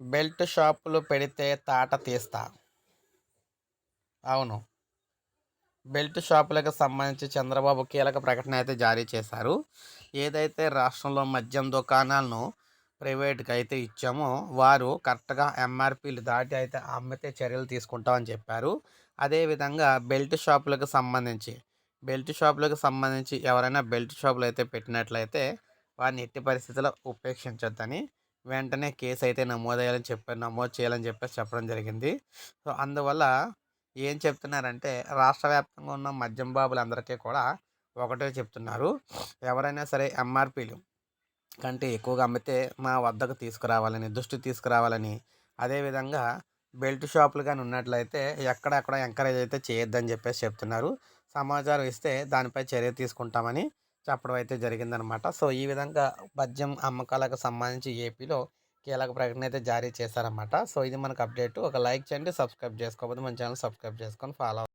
Belt షాపులు పెడితే తాట తీస్తా. అవును. బెల్ట్ షాపులకు సంబంధించి చంద్రబాబు కీలక ప్రకటన అయితే జారీ చేశారు. ఏదైతే రాష్ట్రంలో మద్యం దుకాణాలను ప్రైవేట్కి అయితే ఇచ్చామో వారు కరెక్ట్గా ఎంఆర్పీలు దాటి అయితే అమ్మితే చర్యలు తీసుకుంటామని చెప్పారు. అదేవిధంగా బెల్ట్ షాపులకు సంబంధించి బెల్ట్ షాపులకు సంబంధించి ఎవరైనా బెల్ట్ షాపులు అయితే పెట్టినట్లయితే వారిని ఎట్టి పరిస్థితుల్లో ఉపేక్షించొద్దని వెంటనే కేసు అయితే నమోదయ్యాలని చెప్పారు నమోదు చేయాలని చెప్పేసి చెప్పడం జరిగింది. సో అందువల్ల ఏం చెప్తున్నారంటే రాష్ట్ర వ్యాప్తంగా ఉన్న మద్యం బాబులందరికీ కూడా ఒకటే చెప్తున్నారు. ఎవరైనా సరే ఎంఆర్పీలు కంటే ఎక్కువగా అమ్మితే మా వద్దకు తీసుకురావాలని దృష్టి తీసుకురావాలని అదేవిధంగా బెల్ట్ షాపులు కానీ ఉన్నట్లయితే ఎక్కడెక్కడ ఎంకరేజ్ అయితే చేయొద్దని చెప్పేసి చెప్తున్నారు. సమాచారం ఇస్తే దానిపై చర్య తీసుకుంటామని చెప్పడం అయితే జరిగిందనమాట. సో ఈ విధంగా మద్యం అమ్మకాలకు సంబంధించి ఏపీలో కీలక ప్రకటన అయితే జారీ చేశారన్నమాట సో ఇది మనకు అప్డేట్. ఒక లైక్ చేయండి సబ్స్క్రైబ్ చేసుకోకపోతే మన ఛానల్ సబ్స్క్రైబ్ చేసుకొని ఫాలో